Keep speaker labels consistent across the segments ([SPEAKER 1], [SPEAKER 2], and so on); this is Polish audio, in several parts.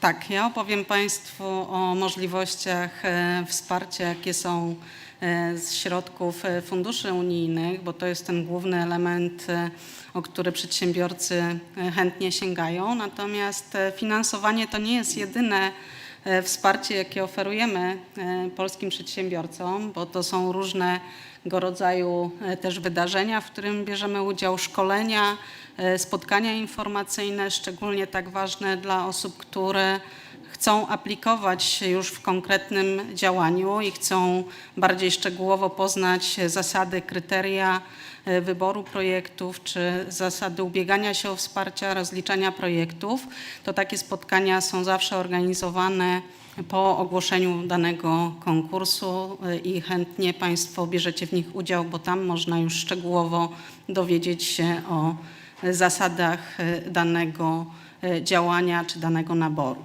[SPEAKER 1] Tak, ja opowiem Państwu o możliwościach e, wsparcia, jakie są e, z środków e, funduszy unijnych, bo to jest ten główny element, o który przedsiębiorcy chętnie sięgają. Natomiast finansowanie to nie jest jedyne wsparcie, jakie oferujemy e, polskim przedsiębiorcom, bo to są różnego rodzaju e, też wydarzenia, w którym bierzemy udział, szkolenia, e, spotkania informacyjne, szczególnie tak ważne dla osób, które chcą aplikować już w konkretnym działaniu i chcą bardziej szczegółowo poznać zasady, kryteria e, wyboru projektów czy zasady ubiegania się o wsparcia, rozliczania projektów, to takie spotkania są zawsze organizowane po ogłoszeniu danego konkursu e, i chętnie Państwo bierzecie w nich udział, bo tam można już szczegółowo dowiedzieć się o zasadach e, danego działania czy danego naboru.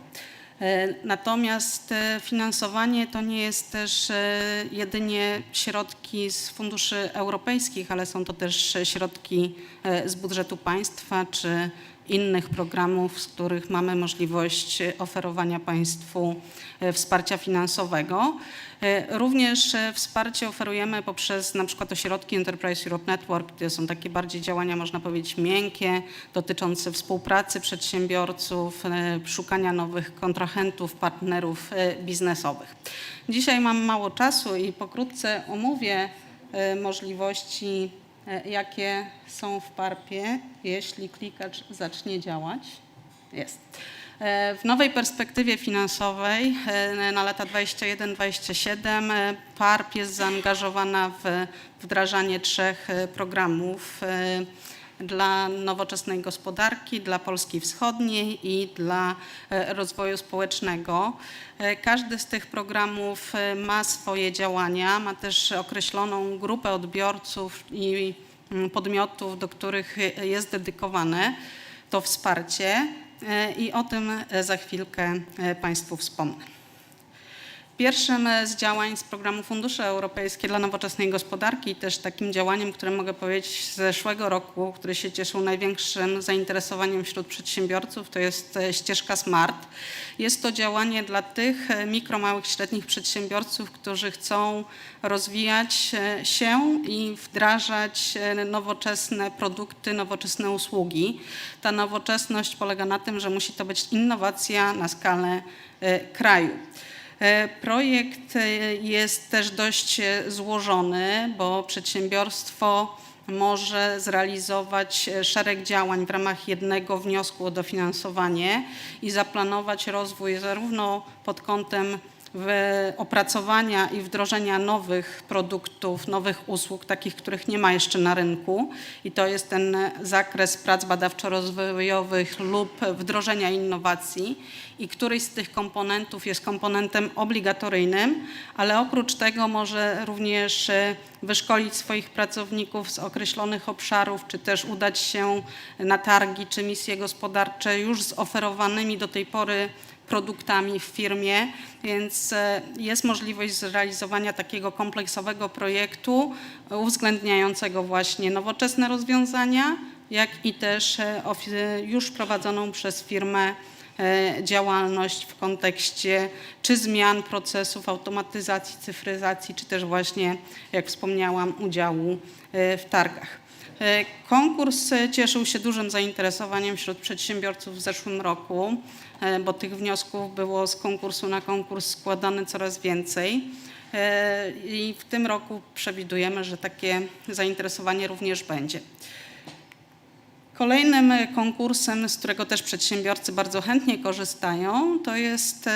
[SPEAKER 1] E, Natomiast e, finansowanie to nie jest też e, jedynie środki z funduszy europejskich, ale są to też środki z budżetu państwa czy innych programów, z których mamy możliwość e, oferowania Państwu e, wsparcia finansowego. E, Również wsparcie oferujemy poprzez na przykład ośrodki Enterprise Europe Network, to są takie bardziej działania, można powiedzieć, miękkie, dotyczące współpracy przedsiębiorców, szukania nowych kontrahentów, partnerów biznesowych. Dzisiaj mam mało czasu i pokrótce omówię możliwości, jakie są w PARP-ie, jeśli klikacz zacznie działać. Jest. E, W nowej perspektywie finansowej e, na lata 21-27 e, PARP jest zaangażowana w wdrażanie trzech e, programów e, dla nowoczesnej gospodarki, dla Polski Wschodniej i dla e, rozwoju społecznego. E, Każdy z tych programów e, ma swoje działania, ma też określoną grupę odbiorców i mm, podmiotów, do których jest dedykowane to wsparcie i o tym za chwilkę Państwu wspomnę. Pierwszym z działań z programu Fundusze Europejskie dla Nowoczesnej Gospodarki, też takim działaniem, które mogę powiedzieć z zeszłego roku, który się cieszył największym zainteresowaniem wśród przedsiębiorców, to jest e, ścieżka SMART. Jest to działanie dla tych e, mikro, małych, średnich przedsiębiorców, którzy chcą rozwijać e, się i wdrażać nowoczesne produkty, nowoczesne usługi. Ta nowoczesność polega na tym, że musi to być innowacja na skalę kraju. E, Projekt e, jest też dość e, złożony, bo przedsiębiorstwo może zrealizować szereg działań w ramach jednego wniosku o dofinansowanie i zaplanować rozwój zarówno pod kątem opracowania i wdrożenia nowych produktów, nowych usług, takich, których nie ma jeszcze na rynku. I to jest ten zakres prac badawczo-rozwojowych lub wdrożenia innowacji. I któryś z tych komponentów jest komponentem obligatoryjnym, ale oprócz tego może również e, wyszkolić swoich pracowników z określonych obszarów, czy też udać się na targi czy misje gospodarcze już z oferowanymi do tej pory produktami w firmie, więc e, jest możliwość zrealizowania takiego kompleksowego projektu uwzględniającego właśnie nowoczesne rozwiązania, jak i też e, już prowadzoną przez firmę e, działalność w kontekście czy zmian procesów, automatyzacji, cyfryzacji, czy też właśnie, jak wspomniałam, udziału w targach. E, Konkurs e, cieszył się dużym zainteresowaniem wśród przedsiębiorców w zeszłym roku, e, bo tych wniosków było z konkursu na konkurs składane coraz więcej. I w tym roku przewidujemy, że takie zainteresowanie również będzie. Kolejnym konkursem, z którego też przedsiębiorcy bardzo chętnie korzystają, to jest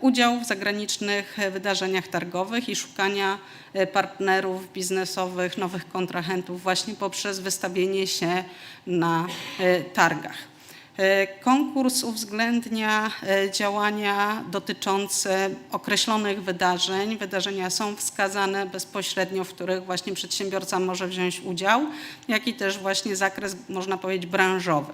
[SPEAKER 1] udział w zagranicznych e, wydarzeniach targowych i szukania e, partnerów biznesowych, nowych kontrahentów właśnie poprzez wystawienie się na e, targach. E, Konkurs uwzględnia e, działania dotyczące określonych wydarzeń. Wydarzenia są wskazane bezpośrednio, w których właśnie przedsiębiorca może wziąć udział, jak i też właśnie zakres, można powiedzieć, branżowy.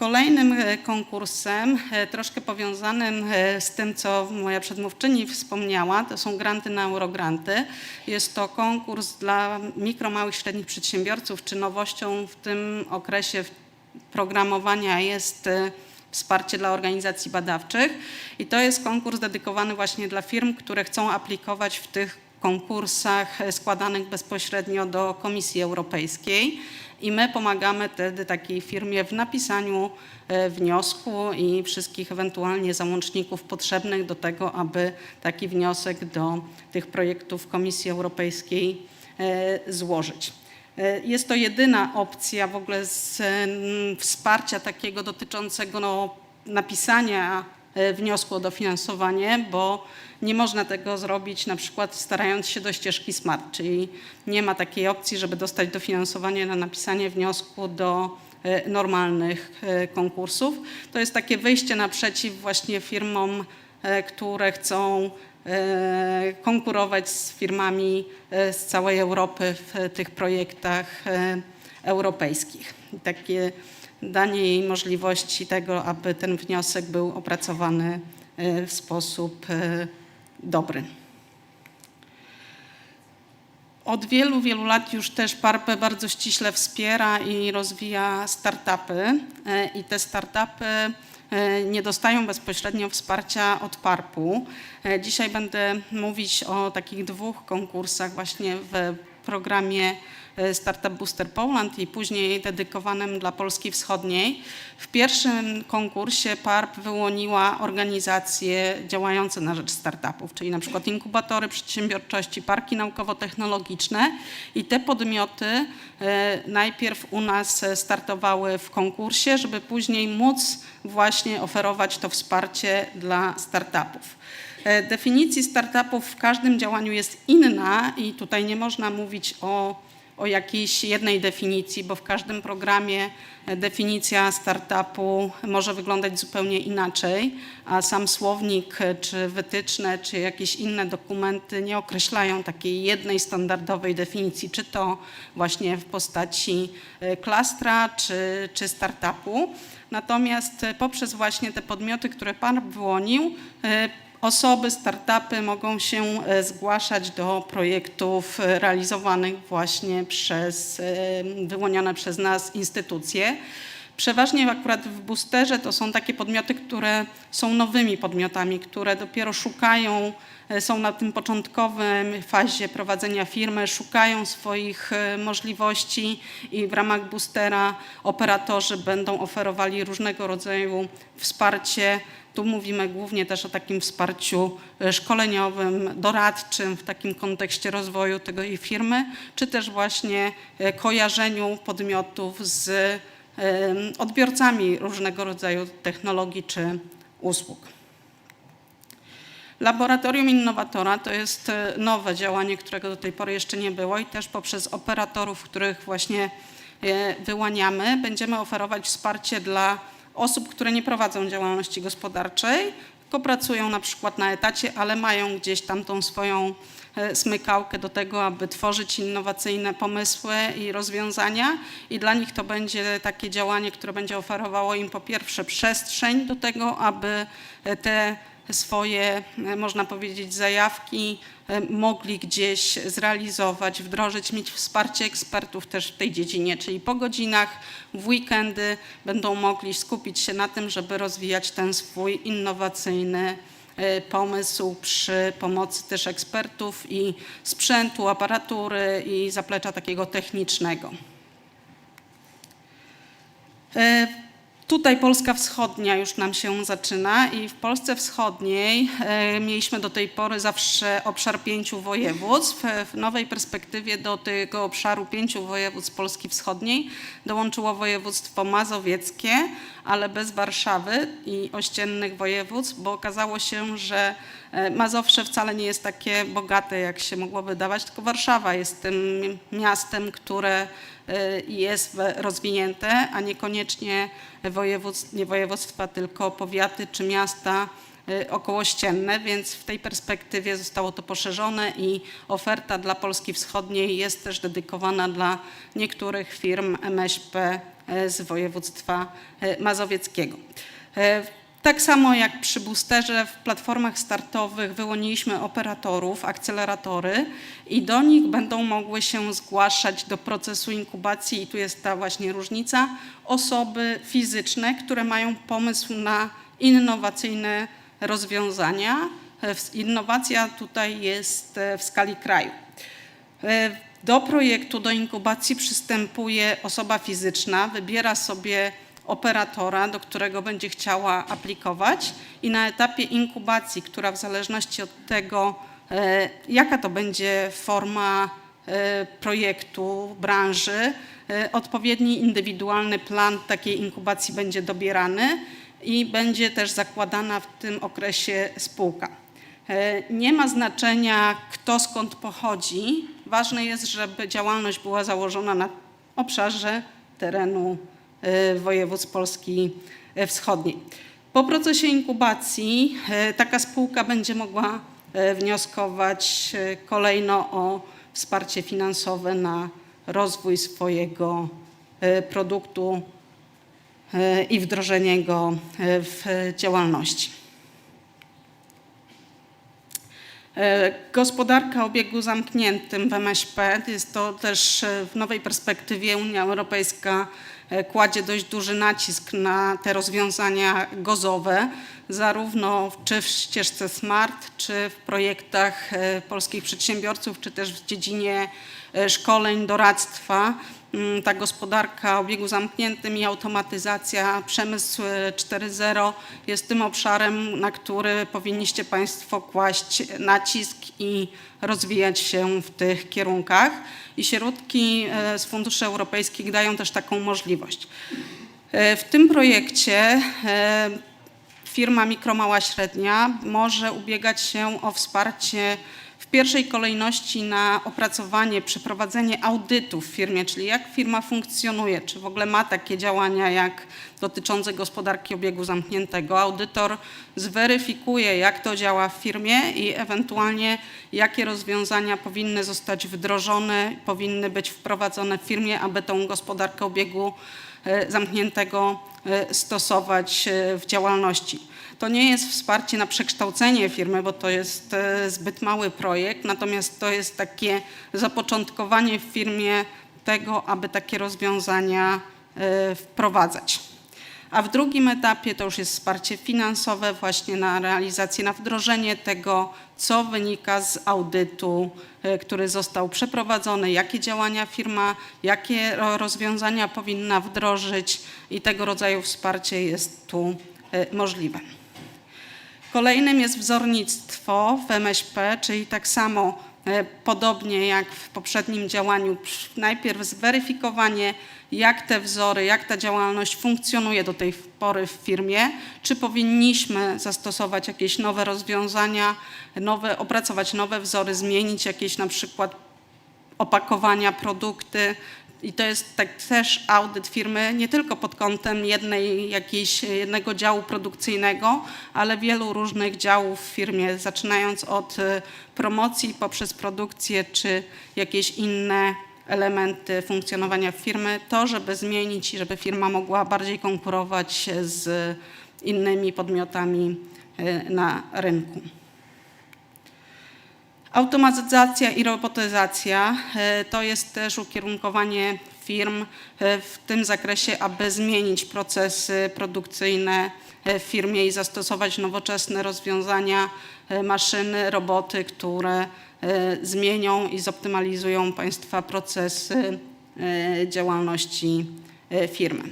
[SPEAKER 1] Kolejnym e, konkursem, e, troszkę powiązanym e, z tym, co moja przedmówczyni wspomniała, to są granty na Eurogranty. Jest to konkurs dla mikro, małych, średnich przedsiębiorców, czy nowością w tym okresie, programowania jest wsparcie dla organizacji badawczych? I to jest konkurs dedykowany właśnie dla firm, które chcą aplikować w tych konkursach składanych bezpośrednio do Komisji Europejskiej i my pomagamy wtedy takiej firmie w napisaniu e, wniosku i wszystkich ewentualnie załączników potrzebnych do tego, aby taki wniosek do tych projektów Komisji Europejskiej e, złożyć. E, Jest to jedyna opcja w ogóle z mm, wsparcia takiego dotyczącego no, napisania wniosku o dofinansowanie, bo nie można tego zrobić na przykład starając się do ścieżki SMART, czyli nie ma takiej opcji, żeby dostać dofinansowanie na napisanie wniosku do e, normalnych e, konkursów. To jest takie wyjście naprzeciw właśnie firmom, e, które chcą e, konkurować z firmami e, z całej Europy w tych projektach e, europejskich. Takie danie jej możliwości tego, aby ten wniosek był opracowany e, w sposób e, dobry. Od wielu, wielu lat już też PARP bardzo ściśle wspiera i rozwija startupy e, i te startupy nie dostają bezpośrednio wsparcia od PARP-u. Dzisiaj będę mówić o takich dwóch konkursach właśnie w programie e, Startup Booster Poland i później dedykowanym dla Polski Wschodniej. W pierwszym konkursie PARP wyłoniła organizacje działające na rzecz startupów, czyli na przykład inkubatory przedsiębiorczości, parki naukowo-technologiczne i te podmioty e, najpierw u nas startowały w konkursie, żeby później móc właśnie oferować to wsparcie dla startupów. E, Definicji startupów w każdym działaniu jest inna i tutaj nie można mówić o, o jakiejś jednej definicji, bo w każdym programie e, definicja startupu może wyglądać zupełnie inaczej, a sam słownik e, czy wytyczne, czy jakieś inne dokumenty nie określają takiej jednej standardowej definicji, czy to właśnie w postaci klastra, czy, czy startupu. Natomiast poprzez właśnie te podmioty, które Pan wyłonił, Osoby, startupy mogą się e, zgłaszać do projektów e, realizowanych właśnie przez e, wyłonione przez nas instytucje. Przeważnie akurat w boosterze to są takie podmioty, które są nowymi podmiotami, które dopiero szukają, są na tym początkowym fazie prowadzenia firmy, szukają swoich możliwości i w ramach boostera operatorzy będą oferowali różnego rodzaju wsparcie. Tu mówimy głównie też o takim wsparciu e, szkoleniowym, doradczym w takim kontekście rozwoju tego i firmy, czy też właśnie e, kojarzeniu podmiotów z odbiorcami różnego rodzaju technologii czy usług. Laboratorium Innowatora to jest e, nowe działanie, którego do tej pory jeszcze nie było i też poprzez operatorów, których właśnie wyłaniamy, będziemy oferować wsparcie dla osób, które nie prowadzą działalności gospodarczej, tylko pracują na przykład na etacie, ale mają gdzieś tam tą swoją e, smykałkę do tego, aby tworzyć innowacyjne pomysły i rozwiązania. I dla nich to będzie takie działanie, które będzie oferowało im po pierwsze przestrzeń do tego, aby e, te swoje, e, można powiedzieć, zajawki e, mogli gdzieś zrealizować, wdrożyć, mieć wsparcie ekspertów też w tej dziedzinie, czyli po godzinach, w weekendy będą mogli skupić się na tym, żeby rozwijać ten swój innowacyjny e, pomysł przy pomocy też ekspertów i sprzętu, aparatury i zaplecza takiego technicznego. Tutaj Polska Wschodnia już nam się zaczyna i w Polsce Wschodniej e, mieliśmy do tej pory zawsze obszar pięciu województw. E, W nowej perspektywie do tego obszaru pięciu województw Polski Wschodniej dołączyło województwo mazowieckie, ale bez Warszawy i ościennych województw, bo okazało się, że e, Mazowsze wcale nie jest takie bogate, jak się mogło wydawać, tylko Warszawa jest tym miastem, które jest we- rozwinięte, a niekoniecznie województw, nie województwa, tylko powiaty czy miasta e, okołościenne, więc w tej perspektywie zostało to poszerzone i oferta dla Polski Wschodniej jest też dedykowana dla niektórych firm MŚP e, z województwa mazowieckiego. Tak samo jak przy boosterze w platformach startowych wyłoniliśmy operatorów, akceleratory i do nich będą mogły się zgłaszać do procesu inkubacji i tu jest ta właśnie różnica, osoby fizyczne, które mają pomysł na innowacyjne rozwiązania. Innowacja tutaj jest e, w skali kraju. E, Do projektu, do inkubacji przystępuje osoba fizyczna, wybiera sobie operatora, do którego będzie chciała aplikować i na etapie inkubacji, która w zależności od tego, e, jaka to będzie forma e, projektu, branży, e, odpowiedni indywidualny plan takiej inkubacji będzie dobierany i będzie też zakładana w tym okresie spółka. Nie ma znaczenia, kto skąd pochodzi. Ważne jest, żeby działalność była założona na obszarze terenu województw Polski Wschodniej. Po procesie inkubacji e, taka spółka będzie mogła e, wnioskować kolejno o wsparcie finansowe na rozwój swojego produktu i wdrożenie go w działalności. Gospodarka o obiegu zamkniętym w MŚP jest to też e, w nowej perspektywie Unia Europejska e, kładzie dość duży nacisk na te rozwiązania gozowe, zarówno czy w ścieżce SMART, czy w projektach e, polskich przedsiębiorców, czy też w dziedzinie e, szkoleń, doradztwa. Mm, Ta gospodarka o obiegu zamkniętym i automatyzacja, przemysł e, 4.0 jest tym obszarem, na który powinniście Państwo kłaść nacisk i rozwijać się w tych kierunkach. I środki e, z funduszy europejskich dają też taką możliwość. E, W tym projekcie e, firma mikro, mała, średnia może ubiegać się o wsparcie w pierwszej kolejności na opracowanie, przeprowadzenie audytu w firmie, czyli jak firma funkcjonuje, czy w ogóle ma takie działania jak dotyczące gospodarki obiegu zamkniętego. Audytor zweryfikuje, jak to działa w firmie i ewentualnie jakie rozwiązania powinny zostać wdrożone, powinny być wprowadzone w firmie, aby tą gospodarkę obiegu e, zamkniętego e, stosować e, w działalności. To nie jest wsparcie na przekształcenie firmy, bo to jest e, zbyt mały projekt, natomiast to jest takie zapoczątkowanie w firmie tego, aby takie rozwiązania e, wprowadzać. A w drugim etapie to już jest wsparcie finansowe właśnie na realizację, na wdrożenie tego, co wynika z audytu, e, który został przeprowadzony, jakie działania firma, jakie ro- rozwiązania powinna wdrożyć i tego rodzaju wsparcie jest tu możliwe. Kolejnym jest wzornictwo w MŚP, czyli tak samo e, podobnie jak w poprzednim działaniu, najpierw zweryfikowanie, jak te wzory, jak ta działalność funkcjonuje do tej pory w firmie, czy powinniśmy zastosować jakieś nowe rozwiązania, nowe, opracować nowe wzory, zmienić jakieś na przykład opakowania, produkty. I to jest tak też audyt firmy nie tylko pod kątem jednej, jakiejś, jednego działu produkcyjnego, ale wielu różnych działów w firmie, zaczynając od e, promocji poprzez produkcję czy jakieś inne elementy funkcjonowania firmy, to żeby zmienić i żeby firma mogła bardziej konkurować z innymi podmiotami e, na rynku. Automatyzacja i robotyzacja e, to jest też ukierunkowanie firm e, w tym zakresie, aby zmienić procesy produkcyjne e, w firmie i zastosować nowoczesne rozwiązania, maszyny, roboty, które zmienią i zoptymalizują Państwa procesy działalności firmy.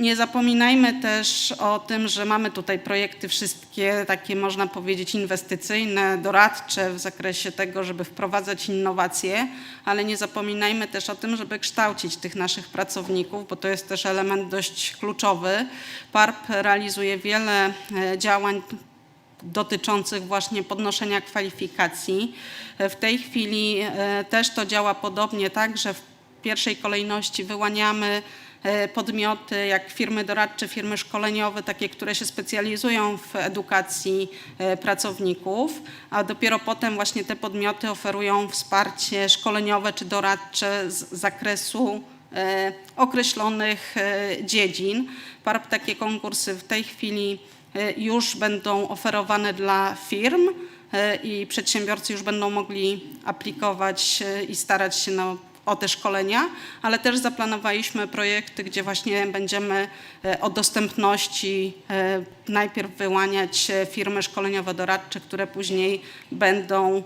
[SPEAKER 1] E, Nie zapominajmy też o tym, że mamy tutaj projekty wszystkie takie, można powiedzieć, inwestycyjne, doradcze w zakresie tego, żeby wprowadzać innowacje, ale nie zapominajmy też o tym, żeby kształcić tych naszych pracowników, bo to jest też element dość kluczowy. PARP realizuje wiele e, działań dotyczących właśnie podnoszenia kwalifikacji. W tej chwili e, też to działa podobnie, tak, że w pierwszej kolejności wyłaniamy e, podmioty jak firmy doradcze, firmy szkoleniowe, takie, które się specjalizują w edukacji e, pracowników, a dopiero potem właśnie te podmioty oferują wsparcie szkoleniowe czy doradcze z zakresu e, określonych e, dziedzin. PARP takie konkursy w tej chwili e, już będą oferowane dla firm e, i przedsiębiorcy już będą mogli aplikować e, i starać się na, o te szkolenia, ale też zaplanowaliśmy projekty, gdzie właśnie będziemy e, o dostępności e, najpierw wyłaniać e, firmy szkoleniowo-doradcze, które później będą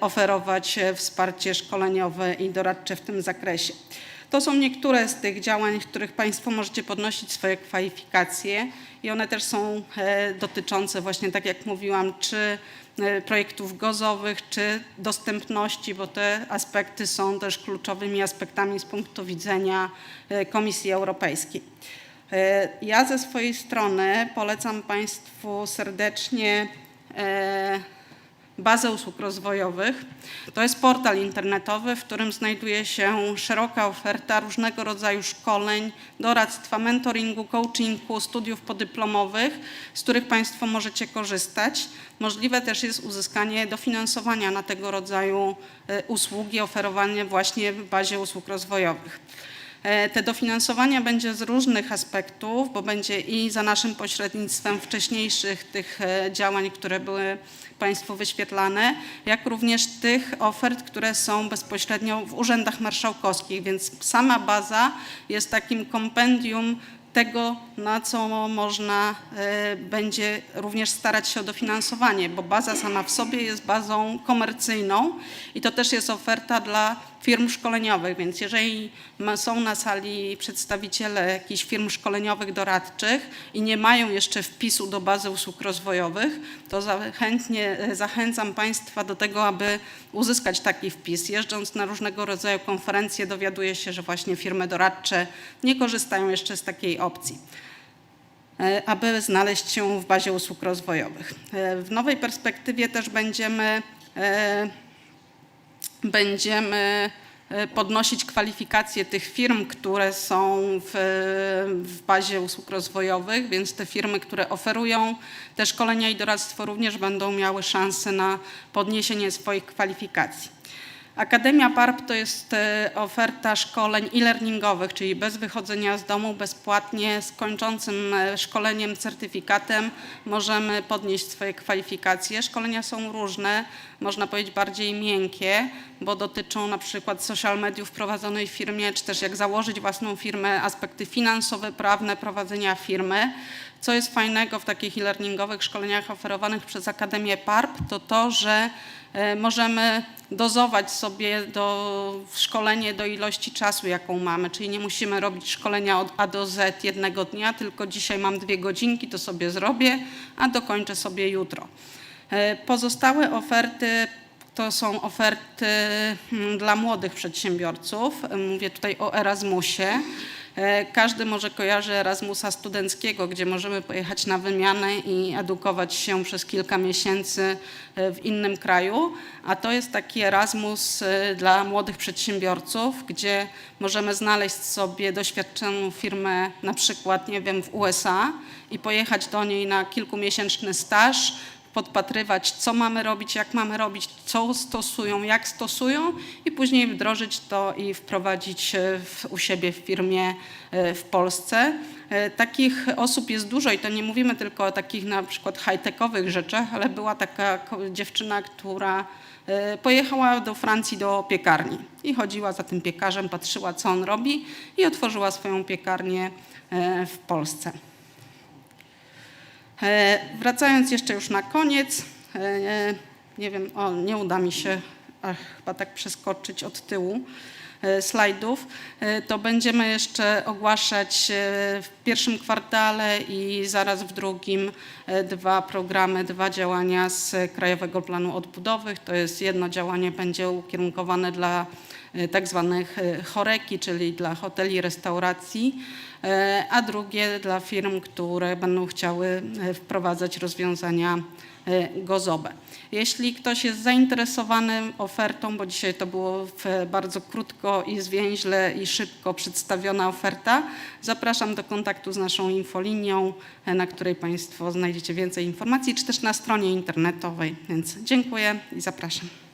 [SPEAKER 1] oferować wsparcie szkoleniowe i doradcze w tym zakresie. To są niektóre z tych działań, w których Państwo możecie podnosić swoje kwalifikacje i one też są dotyczące właśnie, tak jak mówiłam, czy projektów gozowych, czy dostępności, bo te aspekty są też kluczowymi aspektami z punktu widzenia e, Komisji Europejskiej. E, Ja ze swojej strony polecam Państwu serdecznie e, bazę usług rozwojowych. To jest portal internetowy, w którym znajduje się szeroka oferta różnego rodzaju szkoleń, doradztwa, mentoringu, coachingu, studiów podyplomowych, z których Państwo możecie korzystać. Możliwe też jest uzyskanie dofinansowania na tego rodzaju e, usługi oferowane właśnie w bazie usług rozwojowych. E, Te dofinansowania będzie z różnych aspektów, bo będzie i za naszym pośrednictwem wcześniejszych tych e, działań, które były Państwu wyświetlane, jak również tych ofert, które są bezpośrednio w urzędach marszałkowskich, więc sama baza jest takim kompendium tego, na co można e, będzie również starać się o dofinansowanie, bo baza sama w sobie jest bazą komercyjną i to też jest oferta dla firm szkoleniowych, więc jeżeli są na sali przedstawiciele jakichś firm szkoleniowych doradczych i nie mają jeszcze wpisu do bazy usług rozwojowych, to zachętnie, zachęcam Państwa do tego, aby uzyskać taki wpis. Jeżdżąc na różnego rodzaju konferencje dowiaduję się, że właśnie firmy doradcze nie korzystają jeszcze z takiej opcji e, aby znaleźć się w bazie usług rozwojowych. E, W nowej perspektywie też będziemy, e, będziemy e, podnosić kwalifikacje tych firm, które są w, w bazie usług rozwojowych, więc te firmy, które oferują te szkolenia i doradztwo również będą miały szansę na podniesienie swoich kwalifikacji. Akademia PARP to jest e, oferta szkoleń e-learningowych, czyli bez wychodzenia z domu, bezpłatnie z kończącym e, szkoleniem, certyfikatem możemy podnieść swoje kwalifikacje. Szkolenia są różne, można powiedzieć bardziej miękkie, bo dotyczą na przykład social mediów prowadzonej w firmie, czy też jak założyć własną firmę, aspekty finansowe, prawne prowadzenia firmy. Co jest fajnego w takich e-learningowych szkoleniach oferowanych przez Akademię PARP, to to, że e, możemy dozować sobie do szkolenie do ilości czasu, jaką mamy, czyli nie musimy robić szkolenia od A do Z jednego dnia, tylko dzisiaj mam dwie godzinki, to sobie zrobię, a dokończę sobie jutro. E, Pozostałe oferty to są oferty mm, dla młodych przedsiębiorców. E, Mówię tutaj o Erasmusie. E, Każdy może kojarzy Erasmusa studenckiego, gdzie możemy pojechać na wymianę i edukować się przez kilka miesięcy e, w innym kraju, a to jest taki Erasmus e, dla młodych przedsiębiorców, gdzie możemy znaleźć sobie doświadczoną firmę na przykład, nie wiem, w USA i pojechać do niej na kilkumiesięczny staż, podpatrywać, co mamy robić, jak mamy robić, co stosują, jak stosują i później wdrożyć to i wprowadzić e, w, u siebie w firmie e, w Polsce. E, Takich osób jest dużo i to nie mówimy tylko o takich na przykład high-techowych rzeczach, ale była taka dziewczyna, która pojechała do Francji do piekarni i chodziła za tym piekarzem, patrzyła co on robi i otworzyła swoją piekarnię w Polsce. E, Wracając jeszcze już na koniec, e, nie wiem, o, nie uda mi się ach, chyba tak przeskoczyć od tyłu e, slajdów, to będziemy jeszcze ogłaszać w pierwszym kwartale i zaraz w drugim dwa programy, dwa działania z Krajowego Planu Odbudowy. To jest jedno działanie będzie ukierunkowane dla tak zwanych e, choreki, czyli dla hoteli, restauracji, e, a drugie dla firm, które będą chciały e, wprowadzać rozwiązania e, gozowe. Jeśli ktoś jest zainteresowany ofertą, bo dzisiaj to było bardzo krótko i zwięźle i szybko przedstawiona oferta, zapraszam do kontaktu z naszą infolinią, e, na której Państwo znajdziecie więcej informacji, czy też na stronie internetowej. Więc dziękuję i zapraszam.